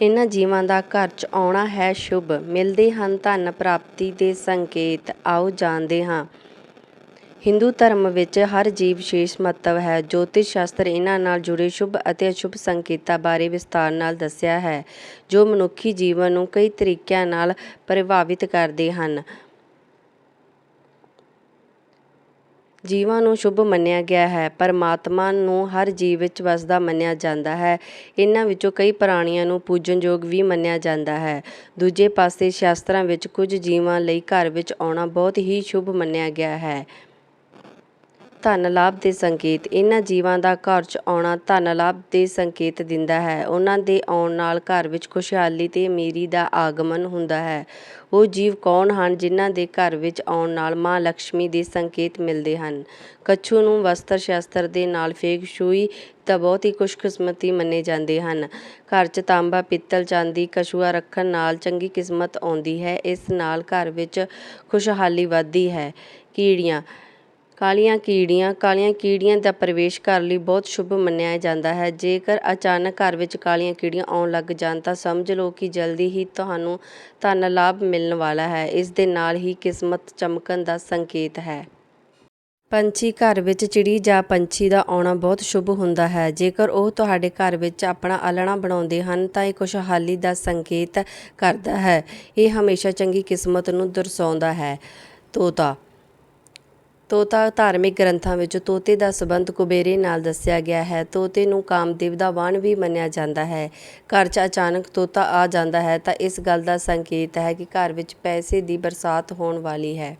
ਇਹਨਾਂ ਜੀਵਾਂ ਦਾ ਘਰ 'ਚ ਆਉਣਾ ਹੈ ਸ਼ੁਭ। ਮਿਲਦੇ ਹਨ ਧਨ ਪ੍ਰਾਪਤੀ ਦੇ ਸੰਕੇਤ। ਆਓ ਜਾਣਦੇ ਹਾਂ। ਹਿੰਦੂ ਧਰਮ ਵਿੱਚ ਹਰ ਜੀਵ ਵਿਸ਼ੇਸ਼ ਮਹੱਤਵ ਹੈ। ਜੋਤਿਸ਼ ਸ਼ਾਸਤਰ ਇਹਨਾਂ ਨਾਲ ਜੁੜੇ ਸ਼ੁਭ ਅਤੇ ਅਸ਼ੁਭ ਸੰਕੇਤਾਂ ਬਾਰੇ ਵਿਸਤਾਰ ਨਾਲ ਦੱਸਿਆ ਹੈ, ਜੋ ਮਨੁੱਖੀ ਜੀਵਨ ਨੂੰ ਕਈ ਤਰੀਕਿਆਂ ਨਾਲ ਪ੍ਰਭਾਵਿਤ ਕਰਦੇ ਹਨ। ਜੀਵਾਂ ਨੂੰ ਸ਼ੁਭ ਮੰਨਿਆ ਗਿਆ ਹੈ, ਪਰਮਾਤਮਾ ਨੂੰ ਹਰ ਜੀਵ ਵਿੱਚ ਵਸਦਾ ਮੰਨਿਆ ਜਾਂਦਾ ਹੈ। ਇਹਨਾਂ ਵਿੱਚੋਂ ਕਈ ਪ੍ਰਾਣੀਆਂ ਨੂੰ ਪੂਜਨਯੋਗ ਵੀ ਮੰਨਿਆ ਜਾਂਦਾ ਹੈ। ਦੂਜੇ ਪਾਸੇ ਸ਼ਾਸਤਰਾਂ ਵਿੱਚ ਕੁਝ ਜੀਵਾਂ ਲਈ ਘਰ ਵਿੱਚ ਆਉਣਾ ਬਹੁਤ ਹੀ ਸ਼ੁਭ ਮੰਨਿਆ ਗਿਆ ਹੈ। ਧਨ ਲਾਭ ਦੇ ਸੰਕੇਤ। ਇਹਨਾਂ ਜੀਵਾਂ ਦਾ ਘਰ 'ਚ ਆਉਣਾ ਧਨ ਲਾਭ ਦੇ ਸੰਕੇਤ ਦਿੰਦਾ ਹੈ। ਉਹਨਾਂ ਦੇ ਆਉਣ ਨਾਲ ਘਰ ਵਿੱਚ ਖੁਸ਼ਹਾਲੀ ਤੇ ਅਮੀਰੀ ਦਾ ਆਗਮਨ ਹੁੰਦਾ ਹੈ। ਉਹ ਜੀਵ ਕੌਣ ਹਨ ਜਿਨ੍ਹਾਂ ਦੇ ਘਰ ਵਿੱਚ ਆਉਣ ਨਾਲ ਮਾਂ ਲక్ష్ਮੀ ਦੇ ਸੰਕੇਤ ਮਿਲਦੇ ਹਨ? ਕੱਛੂ ਨੂੰ ਵਸਤਰ ਸ਼ਾਸਤਰ ਦੇ ਨਾਲ ਫੇਕ ਸ਼ੂਈ ਤਾਂ ਬਹੁਤ ਹੀ ਖੁਸ਼ਕਿਸਮਤੀ ਮੰਨੇ ਜਾਂਦੇ ਹਨ। ਘਰ 'ਚ ਤਾਂਬਾ, ਪਿੱਤਲ, ਚਾਂਦੀ, ਕਛੂਆ ਰੱਖਣ ਨਾਲ ਚੰਗੀ ਕਿਸਮਤ ਆਉਂਦੀ ਹੈ। ਇਸ ਨਾਲ ਘਰ ਵਿੱਚ ਖੁਸ਼ਹਾਲੀ ਵੱਧਦੀ ਹੈ। ਕੀੜੀਆਂ ਕਾਲੀਆਂ ਕੀੜੀਆਂ ਕਾਲੀਆਂ ਕੀੜੀਆਂ ਦਾ ਪ੍ਰਵੇਸ਼ ਘਰ ਲਈ ਬਹੁਤ ਸ਼ੁਭ ਮੰਨਿਆ ਜਾਂਦਾ ਹੈ। ਜੇਕਰ ਅਚਾਨਕ ਘਰ ਵਿੱਚ ਕਾਲੀਆਂ ਕੀੜੀਆਂ ਆਉਣ ਲੱਗ ਜਾਣ ਤਾਂ ਸਮਝ ਲਓ ਕਿ ਜਲਦੀ ਹੀ ਤੁਹਾਨੂੰ ਧਨ ਲਾਭ ਮਿਲਣ ਵਾਲਾ ਹੈ। ਇਸ ਦੇ ਨਾਲ ਹੀ ਕਿਸਮਤ ਚਮਕਣ ਦਾ ਸੰਕੇਤ ਹੈ। ਪੰਛੀ ਘਰ ਵਿੱਚ ਚਿੜੀ ਜਾਂ ਪੰਛੀ ਦਾ ਆਉਣਾ ਬਹੁਤ ਸ਼ੁਭ ਹੁੰਦਾ ਹੈ। ਜੇਕਰ ਉਹ ਤੁਹਾਡੇ ਘਰ ਵਿੱਚ ਆਪਣਾ ਆਲਣਾ ਬਣਾਉਂਦੇ ਹਨ ਤਾਂ ਇਹ ਖੁਸ਼ਹਾਲੀ ਦਾ ਸੰਕੇਤ ਕਰਦਾ ਹੈ। ਇਹ ਹਮੇਸ਼ਾ ਚੰਗੀ ਕਿਸਮਤ ਨੂੰ ਦਰਸਾਉਂਦਾ ਹੈ। ਤੋਤਾ ਤੋਤਾ ਧਾਰਮਿਕ ਗ੍ਰੰਥਾਂ ਵਿੱਚ ਤੋਤੇ ਦਾ ਸਬੰਧ ਕੁਬੇਰੇ ਨਾਲ ਦੱਸਿਆ ਗਿਆ ਹੈ। ਤੋਤੇ ਨੂੰ ਕਾਮਦੇਵ ਦਾ ਵਾਹਨ ਵੀ ਮੰਨਿਆ ਜਾਂਦਾ ਹੈ। ਘਰ 'ਚ ਅਚਾਨਕ ਤੋਤਾ ਆ ਜਾਂਦਾ ਹੈ ਤਾਂ ਇਸ ਗੱਲ ਦਾ ਸੰਕੇਤ ਹੈ ਕਿ ਘਰ ਵਿੱਚ ਪੈਸੇ ਦੀ ਬਰਸਾਤ ਹੋਣ ਵਾਲੀ ਹੈ।